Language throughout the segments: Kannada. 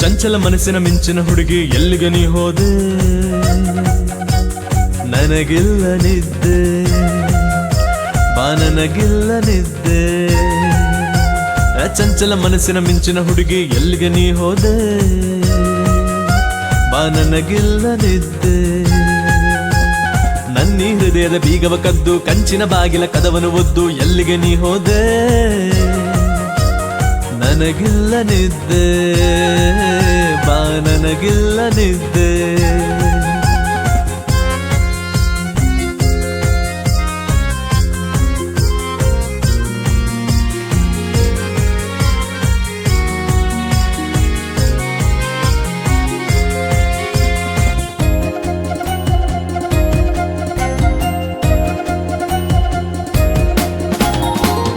ಚಂಚಲ ಮನಸ್ಸಿನ ಮಿಂಚಿನ ಹುಡುಗಿ ಎಲ್ಲಿಗೆ ನೀ ಹೋದೆ? ನನಗಿಲ್ಲ ನಿದ್ದೆ. ಬಾನನಗಿಲ್ಲ ನಿದ್ದೆ. ಚಂಚಲ ಮನಸ್ಸಿನ ಮಿಂಚಿನ ಹುಡುಗಿ ಎಲ್ಲಿಗೆ ನೀ ಹೋದೆ? ಬಾನನಗಿಲ್ಲ ನಿದ್ದೆ. ನನ್ನಿ ಹೃದಯದ ಬೀಗವ ಕದ್ದು, ಕಂಚಿನ ಬಾಗಿಲ ಕದವನು ಒದ್ದು ಎಲ್ಲಿಗೆ ನೀ ಹೋದೆ? ನನಗಿಲ್ಲ ನಿದ್ದೆ ಬಾ ನನಗಿಲ್ಲ ನಿದ್ದೆ.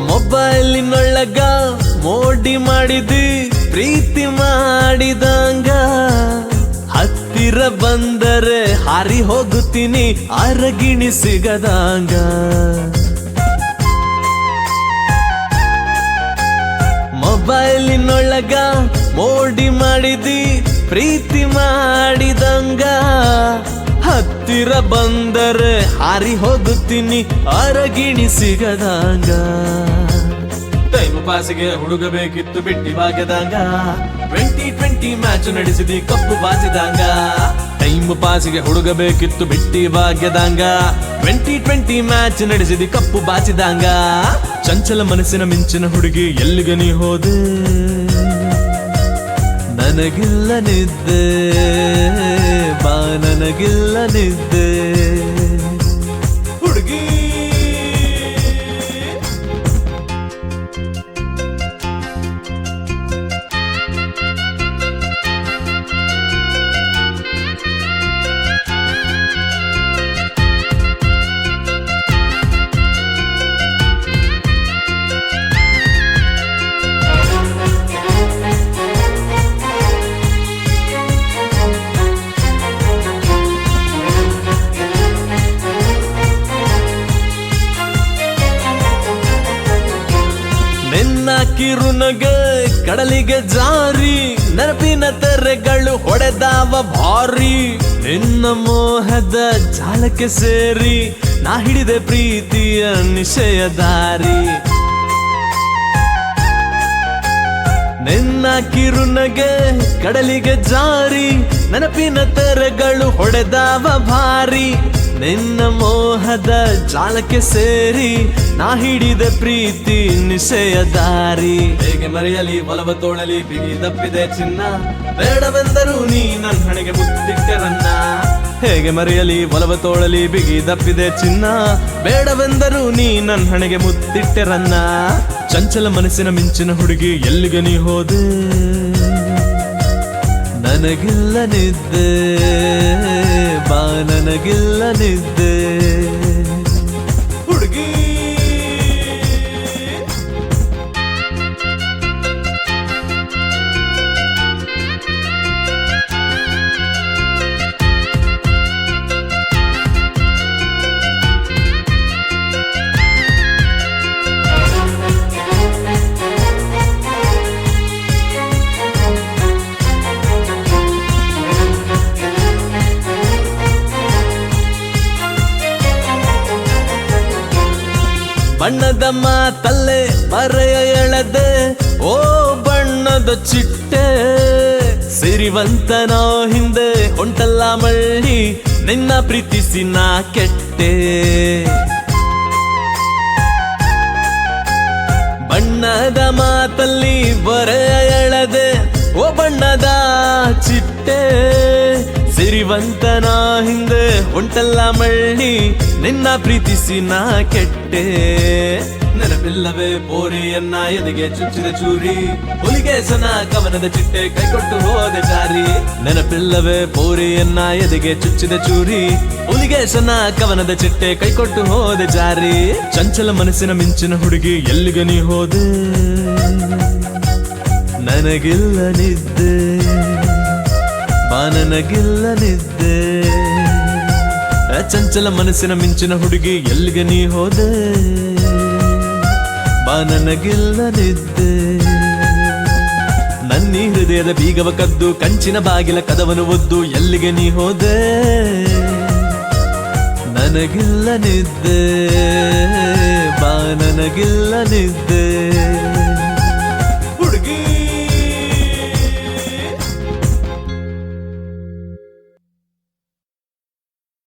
ಮೊಬೈಲಿನೊಳಗ ಮೋಡಿ ಮಾಡಿದಿ, ಪ್ರೀತಿ ಮಾಡಿದಂಗ. ಹತ್ತಿರ ಬಂದರೆ ಹಾರಿ ಹೋಗುತ್ತೀನಿ, ಅರಗಿಣಿ ಸಿಗದಂಗ. ಮೊಬೈಲಿನೊಳಗ ಮೋಡಿ ಮಾಡಿದಿ, ಪ್ರೀತಿ ಮಾಡಿದಂಗ. ಹತ್ತಿರ ಬಂದರೆ ಹಾರಿ ಹೋಗುತ್ತೀನಿ, ಅರಗಿಣಿ ಸಿಗದಂಗ. ಪಾಸಿಗೆ ಹುಡುಗ ಬೇಕಿತ್ತು ಬಿಟ್ಟಿ ಬಾಗದಾಗ ಟ್ವೆಂಟಿ ಟ್ವೆಂಟಿ ಮ್ಯಾಚ್ ನಡೆಸಿದಿ ಕಪ್ಪು ಬಾಚಿದಂಗ ಟೈಮ್ ಪಾಸಿಗೆ ಹುಡುಗಬೇಕಿತ್ತು ಬಿಟ್ಟಿ ಭಾಗ್ಯದಂಗ. ಟ್ವೆಂಟಿ ಟ್ವೆಂಟಿ ಮ್ಯಾಚ್ ನಡೆಸಿದಿ ಕಪ್ಪು ಬಾಚಿದಂಗ ಚಂಚಲ ಮನಸ್ಸಿನ ಮಿಂಚಿನ ಹುಡುಗಿ ಎಲ್ಲಿಗೆ ನೀ ಹೋದೆ? ನನಗಿಲ್ಲ ನಿದ್ದೆ, ಬಾ, ನನಗಿಲ್ಲ ನಿದ್ದೆ. ಕಿರುನಗೆ ಕಡಲಿಗೆ ಜಾರಿ, ನೆನಪಿನ ತೆರೆಗಳು ಹೊಡೆದಾವ ಭಾರಿ. ನಿನ್ನ ಮೋಹದ ಜಾಲಕ್ಕೆ ಸೇರಿ, ನಾ ಹಿಡಿದೆ ಪ್ರೀತಿಯ ನಿಶಯ ದಾರಿ. ನಿನ್ನ ಕಿರುನಗೆ ಕಡಲಿಗೆ ಜಾರಿ, ನೆನಪಿನ ತೆರೆಗಳು ಹೊಡೆದಾವ ಭಾರಿ. ನಿನ್ನ ಮೋಹದ ಜಾಲಕ್ಕೆ ಸೇರಿ ನಾ ಹಿಡಿದ ಪ್ರೀತಿ ನಿಶೆಯ ದಾರಿ. ಹೇಗೆ ಮರೆಯಲಿ, ಒಲವ ತೋಳಲಿ, ಬಿಗಿ ದಪ್ಪಿದೆ ಚಿನ್ನ. ಬೇಡವೆಂದರೂ ನೀ ನನ್ನ ಹಣೆಗೆ ಮುತ್ತಿಟ್ಟರನ್ನ ಹೇಗೆ ಮರೆಯಲಿ, ಒಲವ ತೋಳಲಿ, ಬಿಗಿ ದಪ್ಪಿದೆ ಚಿನ್ನ. ಬೇಡವೆಂದರೂ ನೀ ನನ್ನ ಹಣೆಗೆ ಮುತ್ತಿಟ್ಟರನ್ನ ಚಂಚಲ ಮನಸ್ಸಿನ ಮಿಂಚಿನ ಹುಡುಗಿ ಎಲ್ಲಿಗೆ ನೀ ಹೋದೆ? ನನಗಿಲ್ಲ ನಿದ್ದೆ ಬಾ ನನಗಿಲ್ಲ ನಿದ್ದೆ ಬಣ್ಣದ ಮಾತಲ್ಲೇ ಮರೆಯ ಎಳೆದೆ, ಓ ಬಣ್ಣದ ಚಿಟ್ಟೆ. ಸಿರಿವಂತನ ಹಿಂದೆ ಹೊಂಟಲ್ಲ ಮಳ್ಳಿ, ನಿನ್ನ ಪ್ರೀತಿಸಿ ನಾ ಕೆಟ್ಟೆ. ಬಣ್ಣದ ಮಾತಲ್ಲಿ ಬರೆಯ ಎಳೆದೆ, ಓ ಬಣ್ಣದ ಚಿಟ್ಟೆ. ಸಿರಿವಂತನ ಹಿಂದೆ ಒಂಟಲ್ಲ ಮಳ್ಳಿ, ನಿನ್ನ ಪ್ರೀತಿಸಿ ನಾ ಕೆಟ್ಟೆ. ನೆನಪಿಲ್ಲವೇ ಪೋರಿಯನ್ನ ಎದೆಗೆ ಚುಚ್ಚಿದ ಚೂರಿ, ಹುಲಿಗೆ ಸನ ಕವನದ ಚಿಟ್ಟೆ ಕೈಕೊಟ್ಟು ಹೋದೆ ಜಾರಿ. ನೆನಪಿಲ್ಲವೇ ಪೋರಿಯನ್ನ ಎದೆಗೆ ಚುಚ್ಚಿದ ಚೂರಿ ಹುಲಿಗೇಸನ ಕವನದ ಚಿಟ್ಟೆ ಕೈಕೊಟ್ಟು ಹೋದೆ ಜಾರಿ. ಚಂಚಲ ಮನಸ್ಸಿನ ಮಿಂಚಿನ ಹುಡುಗಿ ಎಲ್ಲಿಗೆ ನೀ ಹೋದೆ? ನನಗಿಲ್ಲ ನಿದ್ದೆ. ಬಾ ನನಗಿಲ್ಲ ನಿದ್ದೆ ಆ ಚಂಚಲ ಮನಸ್ಸಿನ ಮಿಂಚಿನ ಹುಡುಗಿ ಎಲ್ಲಿಗೆ ನೀ ಹೋದೆ? ಬಾ ನನಗಿಲ್ಲ ನನ್ನ ಹೃದಯದ ಬೀಗವ ಕದ್ದು, ಕಂಚಿನ ಬಾಗಿಲ ಕದವನು ಒದ್ದು, ಎಲ್ಲಿಗೆ ನೀ ಹೋದೆ? ನನಗಿಲ್ಲನಿದ್ದೆ. ಬಾ ನನಗಿಲ್ಲ ನಿದ್ದೆ